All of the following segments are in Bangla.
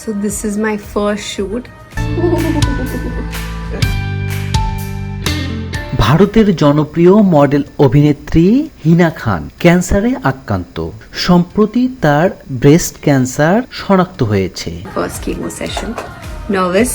So this is my first shoot. ভারতের জনপ্রিয় মডেল অভিনেত্রী হিনা খান ক্যান্সারে আক্রান্ত। সম্প্রতি তার ব্রেস্ট ক্যান্সার শনাক্ত হয়েছে। First chemo session nervous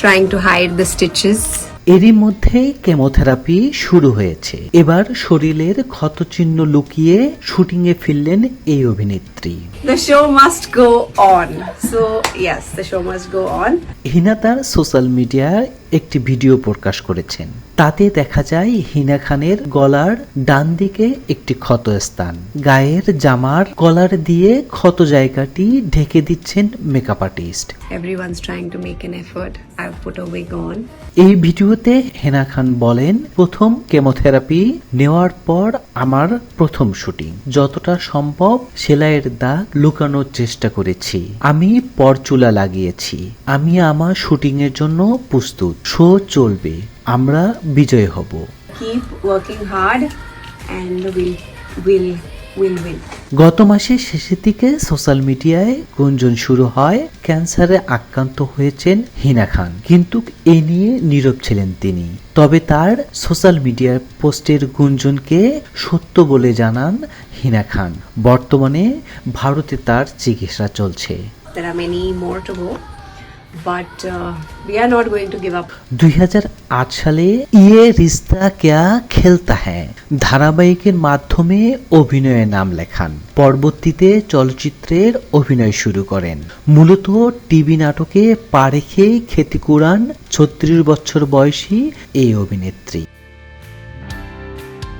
trying to hide the stitches এরই মধ্যেই কেমোথেরাপি শুরু হয়েছে। এবার শরীরের ক্ষত চিহ্ন লুকিয়ে শুটিং এ ফিরলেন এই অভিনেত্রী। The show must go on so yes the show must go on Hina তার সোশ্যাল মিডিয়ায় একটি ভিডিও প্রকাশ করেছেন। তাতে দেখা যায় হিনা খানের গলার ডান দিকে একটি ক্ষত স্থান গায়ের জামার কলার দিয়ে ক্ষত জায়গাটি ঢেকে দিচ্ছেন makeup artist Everyone's trying to make an effort. I've put a wig on. এই ভিডিওতে হেনা খান বলেন প্রথম কেমোথেরাপি নেওয়ার পর আমার প্রথম শুটিং যতটা সম্ভব সেলাইয়ের দাগ লুকানোর চেষ্টা করেছি। আমি পরচুলা লাগিয়েছি। আমি আমার শুটিং এর জন্য প্রস্তুত। শো চলবে আমরা বিজয় হব. গত মাসের শেষের দিকে সোশ্যাল মিডিয়ায় গুঞ্জন শুরু হয় ক্যান্সারে আক্রান্ত হয়েছেন হিনা খান। কিন্তু এ নিয়ে নীরব ছিলেন তিনি। তবে তার সোশ্যাল মিডিয়ার পোস্টের গুঞ্জনকে সত্য বলে জানান হিনা খান। বর্তমানে ভারতে তার চিকিৎসা চলছে। There are many more to go, uh, we are not going to give up. দুই সালে ইয়ে রিস্তা ক্যা খেলতা হ্যাঁ ধারাবাহিকের মাধ্যমে অভিনয়ে নাম লেখান। পরবর্তীতে চলচ্চিত্রের অভিনয় শুরু করেন। মূলত টিভি নাটকে পা রেখেই খ্যাতি কুড়ান ছত্রিশ বছর বয়সী এই অভিনেত্রী।